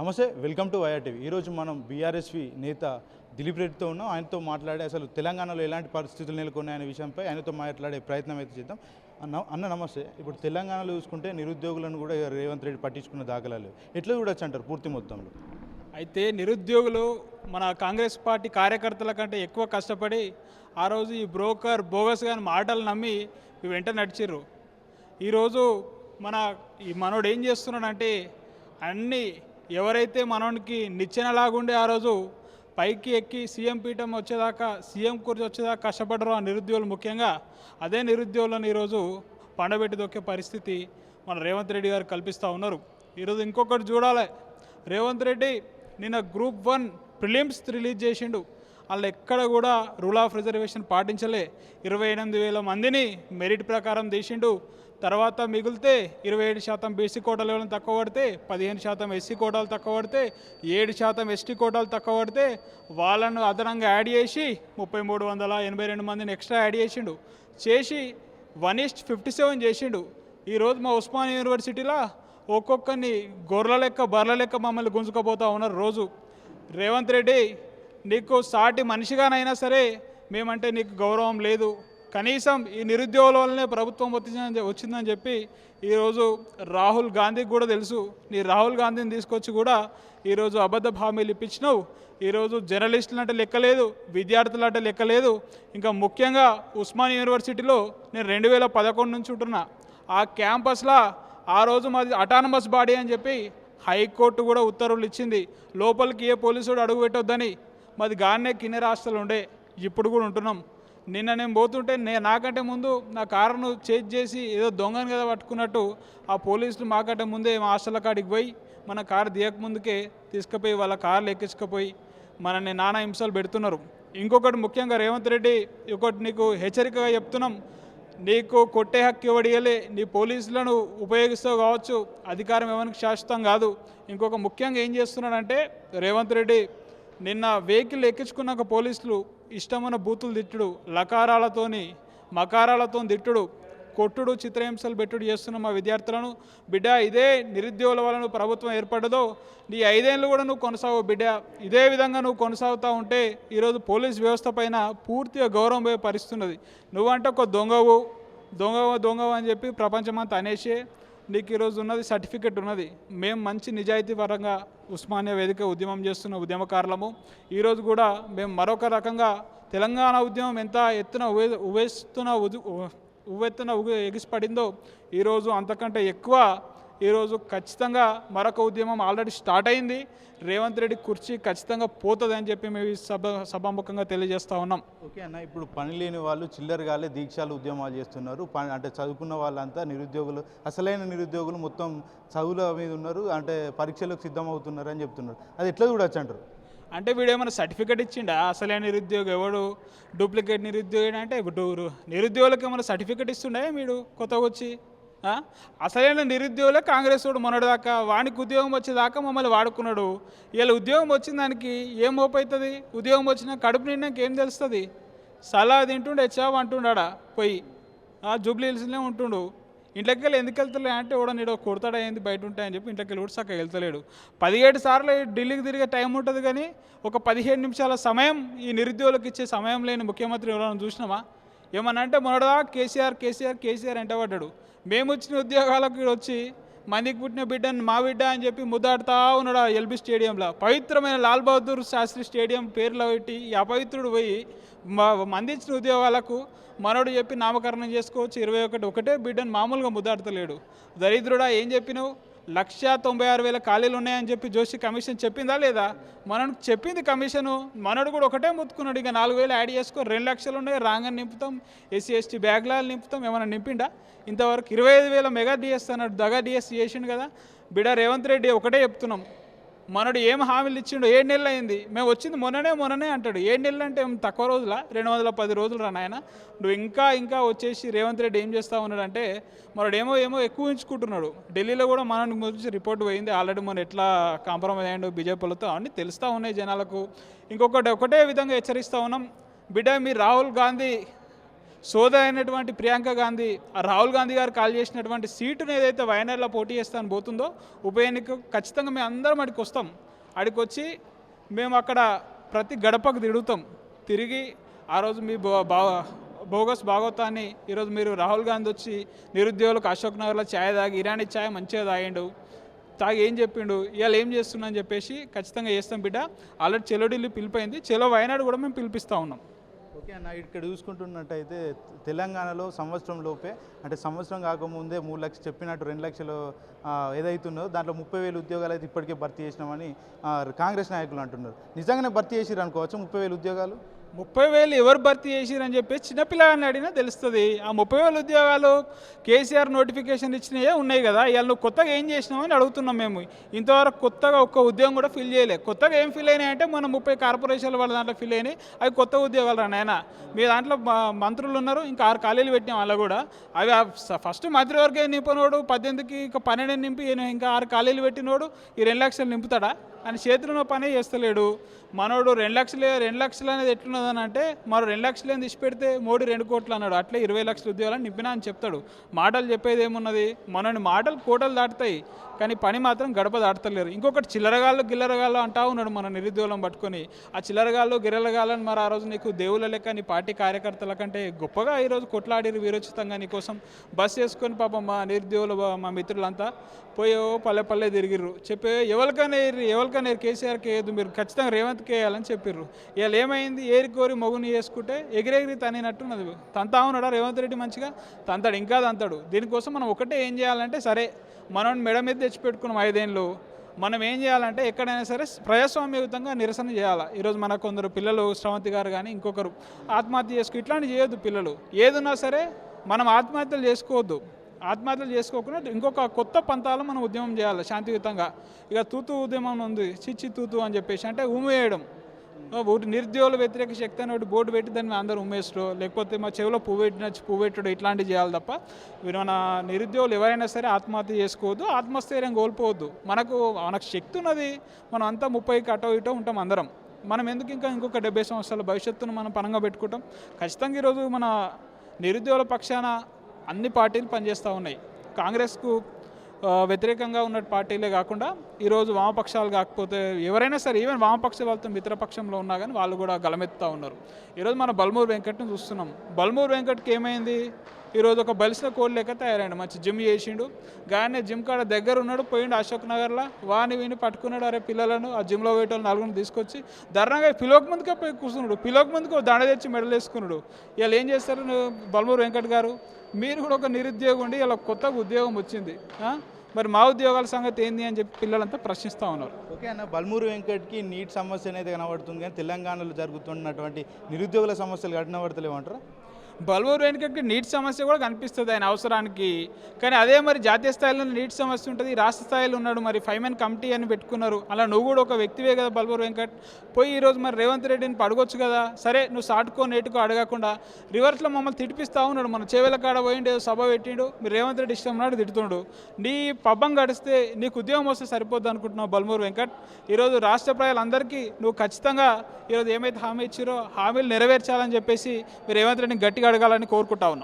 నమస్తే welcome to YRTV ఈరోజు మనం బీఆర్ఎస్వి నేత దిలీప్ రెడ్డితో ఉన్నాం. ఆయనతో మాట్లాడే అసలు తెలంగాణలో ఎలాంటి పరిస్థితులు నెలకొన్నాయనే విషయంపై ఆయనతో మాట్లాడే ప్రయత్నం అయితే చేద్దాం. అన్న అన్న నమస్తే. ఇప్పుడు తెలంగాణలో చూసుకుంటే నిరుద్యోగులను కూడా రేవంత్ రెడ్డి పట్టించుకున్న దాఖలాలు ఎట్లా చూడొచ్చు అంటారు పూర్తి మొత్తంలో? అయితే నిరుద్యోగులు మన కాంగ్రెస్ పార్టీ కార్యకర్తల కంటే ఎక్కువ కష్టపడి ఆ రోజు ఈ బ్రోకర్ బోగస్ కానీ మాటలు నమ్మి వెంట నడిచిర్రు. ఈరోజు మన ఈ మనోడు ఏం చేస్తున్నాడంటే అన్ని ఎవరైతే మనోడికి నిచ్చెనలాగుండే ఆ రోజు పైకి ఎక్కి సీఎం పీఠం వచ్చేదాకా సీఎం కుర్చీ వచ్చేదాకా కష్టపడరు ఆ నిరుద్యోగులు ముఖ్యంగా. అదే నిరుద్యోగులను ఈరోజు పండబెట్టి దొక్కే పరిస్థితి మన రేవంత్ రెడ్డి గారు కల్పిస్తూ ఉన్నారు. ఈరోజు ఇంకొకటి చూడాలి. రేవంత్ రెడ్డి నిన్న గ్రూప్ వన్ ప్రిలిమ్స్ రిలీజ్ చేసిండు. వాళ్ళు ఎక్కడ కూడా రూల్ ఆఫ్ రిజర్వేషన్ పాటించలే. ఇరవై ఎనిమిది వేల మందిని మెరిట్ ప్రకారం తీసిండు. తర్వాత మిగిలితే ఇరవై ఏడు శాతం బీసీ కోటాలు ఎవరైనా తక్కువ పడితే పదిహేను శాతం ఎస్సీ కోటాలు తక్కువ పడితే ఏడు శాతం ఎస్టీ కోటాలు తక్కువ పడితే వాళ్ళను అదనంగా యాడ్ చేసి ముప్పై మూడు వందల ఎనభై రెండు మందిని ఎక్స్ట్రా యాడ్ చేసిండు. చేసి వన్ ఈస్ట్ ఫిఫ్టీ సెవెన్ చేసిండు. ఈరోజు మా ఉస్మానియా యూనివర్సిటీలో ఒక్కొక్కరిని గొర్రెల లెక్క బర్రెల లెక్క మమ్మల్ని గుంజుకపోతూ ఉన్నారు రోజు. రేవంత్ రెడ్డి నీకు సాటి మనిషిగానైనా సరే మేమంటే నీకు గౌరవం లేదు. కనీసం ఈ నిరుద్యోగుల వల్లనే ప్రభుత్వం వచ్చిందని వచ్చిందని చెప్పి ఈరోజు రాహుల్ గాంధీకి కూడా తెలుసు. నీ రాహుల్ గాంధీని తీసుకొచ్చి కూడా ఈరోజు అబద్ధ హామీలు ఇప్పించినావు. ఈరోజు జర్నలిస్టులు అంటే లెక్కలేదు విద్యార్థులు అంటే లెక్కలేదు. ఇంకా ముఖ్యంగా ఉస్మాన్ యూనివర్సిటీలో నేను రెండు వేల పదకొండు నుంచి ఉంటున్నా. ఆ క్యాంపస్లో ఆ రోజు మాది అటానమస్ బాడీ అని చెప్పి హైకోర్టు కూడా ఉత్తర్వులు ఇచ్చింది. లోపలికి ఏ పోలీసుడు అడుగు పెట్టొద్దని. మాది గానే కిన్నెర హాస్టల్ ఉండే. ఇప్పుడు కూడా ఉంటున్నాం. నిన్న నేను పోతుంటే నే నాకంటే ముందు నా కారును చేజ్ చేసి ఏదో దొంగను కదా పట్టుకున్నట్టు ఆ పోలీసులు మాకంటే ముందే మా హాస్టల్ కాడికి పోయి మన కారు దిగక ముందుకే తీసుకుపోయి వాళ్ళ కార్లు ఎక్కించుకుపోయి మనల్ని నానా హింసలు పెడుతున్నారు. ఇంకొకటి ముఖ్యంగా రేవంత్ రెడ్డి ఒకటి నీకు హెచ్చరికగా చెప్తున్నాం. నీకు కొట్టే హక్కు ఇవ్వడియలే నీ పోలీసులను ఉపయోగిస్తావు కావచ్చు అధికారం ఎవరికి శాశ్వతం కాదు. ఇంకొక ముఖ్యంగా ఏం చేస్తున్నాడంటే రేవంత్ రెడ్డి నిన్న వెహికల్ ఎక్కించుకున్నాక పోలీసులు ఇష్టమైన బూతులు తిట్టుడు లకారాలతోని మకారాలతో తిట్టుడు కొట్టుడు చిత్రహింసలు పెట్టుడు చేస్తున్న మా విద్యార్థులను. బిడ్డ ఇదే నిరుద్యోగుల వలన ప్రభుత్వం ఏర్పడదో నీ ఐదేళ్ళు కూడా నువ్వు కొనసాగు బిడ్డ. ఇదే విధంగా నువ్వు కొనసాగుతూ ఉంటే ఈరోజు పోలీస్ వ్యవస్థ పైన పూర్తిగా గౌరవం పోయే పరిస్థితున్నది నువ్వంటే ఒక దొంగవు దొంగవ దొంగవు అని చెప్పి ప్రపంచమంతా అనేసే నీకు ఈరోజు ఉన్నది సర్టిఫికెట్ ఉన్నది. మేము మంచి నిజాయితీ పరంగా ఉస్మానియా వేదిక ఉద్యమం చేస్తున్న ఉద్యమకారులము. ఈరోజు కూడా మేము మరొక రకంగా తెలంగాణ ఉద్యమం ఎంత ఎత్తున ఉవే ఉవేస్తున్న ఉదు- ఉవ్వెత్తున ఉగి ఎగిసిపడిందో ఈరోజు అంతకంటే ఎక్కువ ఈరోజు ఖచ్చితంగా మరొక ఉద్యమం ఆల్రెడీ స్టార్ట్ అయింది. రేవంత్ రెడ్డి కుర్చీ ఖచ్చితంగా పోతుంది అని చెప్పి మేము సభ సభాముఖంగా తెలియజేస్తా ఉన్నాం. ఓకే అన్న ఇప్పుడు పని లేని వాళ్ళు చిల్లరగాలే దీక్షాలు ఉద్యమాలు చేస్తున్నారు. పని అంటే చదువుకున్న వాళ్ళంతా నిరుద్యోగులు అసలైన నిరుద్యోగులు మొత్తం చదువుల మీద ఉన్నారు అంటే పరీక్షలకు సిద్ధమవుతున్నారు అని చెప్తున్నారు. అది ఎట్లా చూడొచ్చు అంటారు? అంటే వీడు ఏమైనా సర్టిఫికేట్ ఇచ్చిండా? అసలే నిరుద్యోగి ఎవడు? డూప్లికేట్ నిరుద్యోగి అంటే ఇప్పుడు నిరుద్యోగులకు ఏమైనా సర్టిఫికేట్ ఇస్తుండే వీడు కొత్తగా వచ్చి? అసలైన నిరుద్యోగులే కాంగ్రెస్ వాడు మొన్నటిదాకా. వానికి ఉద్యోగం వచ్చేదాకా మమ్మల్ని వాడుకున్నాడు. ఇలా ఉద్యోగం వచ్చిన దానికి ఏం హోప్ అవుతుంది ఉద్యోగం వచ్చినా కడుపు నిండాక ఏం తెలుస్తుంది? సలహా తింటుండే చావు అంటుండా పోయి. ఆ జూబ్లీ హిల్స్లోనే ఉంటుండు. ఇంట్లోకి వెళ్ళి ఎందుకు వెళ్తలే అంటే కూడా నీడో కొడతాడా ఏంది బయట ఉంటాయని చెప్పి ఇంట్లోకి వెళ్ళి కూడా చక్కగా వెళ్తలేడు. పదిహేడు సార్లు ఢిల్లీకి తిరిగే టైం ఉంటుంది కానీ ఒక పదిహేడు నిమిషాల సమయం ఈ నిరుద్యోగులకు ఇచ్చే సమయం లేని ముఖ్యమంత్రి ఎవరైనా చూసినామా ఏమన్నా అంటే మొన్నడా కేసీఆర్ కేసీఆర్ కేసీఆర్ వెంటబడ్డాడు మేము వచ్చిన ఉద్యోగాలకు వచ్చి మందికి పుట్టిన బిడ్డని మా బిడ్డ అని చెప్పి ముద్దాడుతా ఉన్నాడు ఆ ఎల్బీ స్టేడియంలో. పవిత్రమైన లాల్ బహదూర్ శాస్త్రి స్టేడియం పేర్లో పెట్టి ఈ అపవిత్రుడు పోయి మా మంది ఇచ్చిన ఉద్యోగాలకు మనోడు చెప్పి నామకరణం చేసుకోవచ్చు. ఇరవై ఒకటి ఒకటే బిడ్డను మామూలుగా ముద్దాడతలేడు. దరిద్రుడా ఏం చెప్పినావు? లక్ష తొంభై ఆరు వేల ఖాళీలు ఉన్నాయని చెప్పి జోషి కమిషన్ చెప్పిందా లేదా? మనకు చెప్పింది కమిషను. మనోడు కూడా ఒకటే ముత్తుకున్నాడు. ఇక నాలుగు వేలు యాడ్ చేసుకో రెండు లక్షలు ఉన్నాయి. రాగానే నింపుతాం. SC ST బ్యాగ్లాలు నింపుతాం. ఏమైనా నింపిండా? ఇంతవరకు ఇరవై ఐదు వేల మెగా డిఎస్ అన్నాడు. దగా డిఎస్ చేసిండు కదా. బిడ రేవంత్ రెడ్డి ఒకటే చెప్తున్నాం. మనడు ఏం హామీలు ఇచ్చిండు ఏడు నెలలు అయింది. మేము వచ్చింది మొన్ననే మొన్ననే అంటాడు. ఏడు నెలలు అంటే తక్కువ రోజుల? రెండు వందల పది రోజులు రా నాయన. నువ్వు ఇంకా ఇంకా వచ్చేసి రేవంత్ రెడ్డి ఏం చేస్తా ఉన్నాడు అంటే మనడు ఏమో ఏమో ఎక్కువ ఉంచుకుంటున్నాడు ఢిల్లీలో కూడా మన గురించి రిపోర్ట్ పోయింది. ఆల్రెడీ మన ఎట్లా కాంప్రమైజ్ అయ్యాడు బీజేపీలతో అవన్నీ తెలుస్తూ ఉన్నాయి జనాలకు. ఇంకొకటి ఒకటే విధంగా హెచ్చరిస్తూ ఉన్నాం. బిడ్డ మీ రాహుల్ గాంధీ సోద అయినటువంటి ప్రియాంక గాంధీ రాహుల్ గాంధీ గారు కాల్ చేసినటువంటి సీటును ఏదైతే వయనాడ్లో పోటీ చేస్తాను పోతుందో ఉప ఎన్నిక ఖచ్చితంగా మేము అందరం అడికి వస్తాం. అడికి వచ్చి మేము అక్కడ ప్రతి గడపకు తిరుగుతాం. తిరిగి ఆ రోజు మీ బో- బా బోగస్ భాగవతాన్ని ఈరోజు మీరు రాహుల్ గాంధీ వచ్చి నిరుద్యోగులకు అశోక్ నగర్లో ఛాయ్ తాగి ఇరానీ ఛాయ్ మంచిగా తాగిండు. తాగి ఏం చెప్పిండు? ఇవాళ ఏం చేస్తున్నా అని చెప్పేసి ఖచ్చితంగా చేస్తాం బిడ్డ. ఆల్రెడీ చెలోడిల్లు పిలిపోయింది. చెలో వయనాడు కూడా మేము పిలిపిస్తూ ఉన్నాం. ఓకే అన్న. ఇక్కడ చూసుకుంటున్నట్టయితే తెలంగాణలో సంవత్సరం లోపే అంటే సంవత్సరం కాకముందే మూడు లక్షలు చెప్పినట్టు రెండు లక్షలు ఆ, ఏదైతుందో దాంట్లో ముప్పై వేలు ఉద్యోగాలు అయితే ఇప్పటికే భర్తీ చేసినామని కాంగ్రెస్ నాయకులు అంటున్నారు. నిజంగానే భర్తీ చేసిరు అనుకోవచ్చు ముప్పై వేలు ఉద్యోగాలు? ముప్పై వేలు ఎవరు భర్తీ చేసిరని చెప్పి చిన్నపిల్లగాన్ని అడిగినా తెలుస్తుంది. ఆ ముప్పై వేల ఉద్యోగాలు కేసీఆర్ నోటిఫికేషన్ ఇచ్చినవే ఉన్నాయి కదా. ఇవాళ నువ్వు కొత్తగా ఏం చేసినావు అని అడుగుతున్నాం మేము. ఇంతవరకు కొత్తగా ఒక్క ఉద్యోగం కూడా ఫిల్ చేయలే. కొత్తగా ఏం ఫిల్ అయినాయి అంటే మన ముప్పై కార్పొరేషన్ల వాళ్ళ దాంట్లో ఫిల్ అయినాయి. అవి కొత్త ఉద్యోగాలు రా నాయన. మీ దాంట్లో మ- మంత్రులు ఉన్నారు. ఇంకా ఆరు ఖాళీలు పెట్టినాం అలా కూడా. అవి స- ఫస్ట్ మంత్రివర్గం నింపినోడు? పద్దెనిమిదికి ఇంకా పన్నెండు నింపి ఇంకా ఆరు ఖాళీలు పెట్టినోడు. ఈ రెండు లక్షలు నింపుతాడా? అని చేతిలో పనే చేస్తలేడు. మనోడు రెండు లక్షలే రెండు లక్షలు అనేది ఉన్నదని అంటే మరో రెండు లక్షలు ఏం తీసి పెడితే మోడీ రెండు కోట్లు అన్నాడు. అట్లే ఇరవై లక్షల ఉద్యోగాలను నింపినా అని చెప్తాడు. మాటలు చెప్పేది ఏమున్నది మనని మాటలు కోటలు దాటుతాయి. కానీ పని మాత్రం గడప దాటలేరు ఇంకొకటి చిల్లరగాళ్ళు గిల్లరగాళ్ళు అంటా ఉన్నాడు మన నిరుద్యోగం పట్టుకొని. ఆ చిల్లరగాళ్ళు గిల్లరగాళ్ళని మరి ఆ రోజు నీకు దేవుళ్ళ లెక్క నీ పార్టీ కార్యకర్తల కంటే గొప్పగా ఈరోజు కొట్లాడిరు వీరోచితంగా నీకోసం. బస్ చేసుకొని పాపం మా నిరుద్యోగులు మా మిత్రులంతా పోయో పల్లె పల్లె తిరిగిర్రు. చెప్పే ఎవరికైనా ఏరి ఎవరికైనా ఏరి కేసీఆర్కి మీరు ఖచ్చితంగా రేవంత్కి వేయాలని చెప్పిర్రు. ఇవాళ ఏమైంది? ఏరి కోరి మగుని చేసుకుంటే ఎగిరెగిరి తనేనట్టున్నది తంతా ఉన్నాడా రేవంత్ రెడ్డి మంచిగా? తంతాడు ఇంకా తంతాడు. దీనికోసం మనం ఒకటే ఏం చేయాలంటే సరే మనం మెడ మీద తెచ్చిపెట్టుకున్నాం ఐదేళ్ళు. మనం ఏం చేయాలంటే ఎక్కడైనా సరే ప్రజాస్వామ్యయుతంగా నిరసన చేయాలి. ఈరోజు మన కొందరు పిల్లలు శ్రవంతి గారు కానీ ఇంకొకరు ఆత్మహత్య చేసుకు ఇట్లాంటి చేయొద్దు పిల్లలు. ఏదున్నా సరే మనం ఆత్మహత్యలు చేసుకోవద్దు. ఆత్మహత్యలు చేసుకోకుండా ఇంకొక కొత్త పంతాలు మనం ఉద్యమం చేయాలి శాంతియుతంగా. ఇక తూతు ఉద్యమం ఉంది. చిచ్చి తూతూ అని చెప్పేసి. అంటే ఉమ్మేయడం. ఒకటి నిరుద్యోగుల వ్యతిరేక శక్తి అని ఒకటి బోర్డు పెట్టి దాన్ని అందరూ ఉమ్మేస్తారు లేకపోతే మా చెవిలో పువ్వు పెట్టిన పువ్వు పెట్టడం ఇట్లాంటివి చేయాలి తప్ప మన నిరుద్యోగులు ఎవరైనా సరే ఆత్మహత్య చేసుకోవద్దు ఆత్మస్థైర్యం కోల్పోవద్దు. మనకు మనకు శక్తి ఉన్నది. మనం అంతా ముప్పైకి అటో ఇటో ఉంటాం అందరం. మనం ఎందుకు ఇంకా ఇంకొక డెబ్బై సంవత్సరాల భవిష్యత్తును మనం పనంగా పెట్టుకుంటాం? ఖచ్చితంగా ఈరోజు మన నిరుద్యోగుల పక్షాన అన్ని పార్టీలు పనిచేస్తూ ఉన్నాయి. కాంగ్రెస్కు వ్యతిరేకంగా ఉన్న పార్టీలే కాకుండా ఈరోజు వామపక్షాలు కాకపోతే ఎవరైనా సరే ఈవెన్ వామపక్ష వాళ్ళతో మిత్రపక్షంలో ఉన్నా కానీ వాళ్ళు కూడా గలమెత్తుతూ ఉన్నారు. ఈరోజు మన బల్మూరు వెంకట్ని చూస్తున్నాం. బల్మూరు వెంకట్కి ఏమైంది? ఈరోజు ఒక బలిసిన కోళ్ళు లెక్క తయారైండు. మంచి జిమ్ చేసిండు. గానే జిమ్ కాడ దగ్గర ఉన్నాడు పోయిండు అశోక్ నగర్లో. వాని విని పట్టుకున్నాడు అరే పిల్లలను ఆ జిమ్లో పోయేటోళ్ళు నలుగురిని తీసుకొచ్చి ధర్నాగా పిలోక్ ముందుకే పోయి కూర్చున్నాడు. పిలోక్ ముందుకు దండ తెచ్చి మెడల్ వేసుకున్నాడు. వీళ్ళు ఏం చేస్తారు బలమూరు బల్మూరు వెంకట్ గారు? మీరు కూడా ఒక నిరుద్యోగం ఉండి ఇలా కొత్తగా ఉద్యోగం వచ్చింది. మరి మా ఉద్యోగాల సంగతి ఏంది అని చెప్పి పిల్లలంతా ప్రశ్నిస్తూ ఉన్నారు. ఓకే అన్న బల్మూరు వెంకట్కి నీట్ సమస్య అనేది కనబడుతుంది కానీ తెలంగాణలో జరుగుతున్నటువంటి నిరుద్యోగుల సమస్యలు కనబడతలేమంటారా బల్బూర్ వెనుకకి నీటి సమస్య కూడా కనిపిస్తుంది ఆయన అవసరానికి. కానీ అదే మరి జాతీయ స్థాయిలో నీటి సమస్య ఉంటుంది రాష్ట్ర స్థాయిలో ఉన్నాడు మరి ఫైవ్ మెన్ కమిటీ అని పెట్టుకున్నారు. అలా నువ్వు కూడా ఒక వ్యక్తివే కదా బల్బూర్ వెంకట్ పోయి ఈరోజు మరి రేవంత్ రెడ్డిని పడగొచ్చు కదా. సరే నువ్వు సాటుకో నేటుకో అడగకుండా. రివర్స్లో మమ్మల్ని తిడిపిస్తా ఉన్నాడు. మన చేవెల కాడ పోయిండు సభ పెట్టిండు. మీరు రేవంత్ రెడ్డి ఇష్టం నాడు తిడుతుండు. నీ పబ్బం గడిస్తే నీకు ఉద్యోగం వస్తే సరిపోద్ది అనుకుంటున్నావు బల్మూర్ వెంకట్ ఈరోజు రాష్ట్ర ప్రజలందరికీ నువ్వు ఖచ్చితంగా ఈరోజు ఏమైతే హామీ ఇచ్చారో హామీలు నెరవేర్చాలని చెప్పేసి మీరు రేవంత్ రెడ్డిని గట్టిగా అడగాలని కోరుకుంటా ఉన్నాం.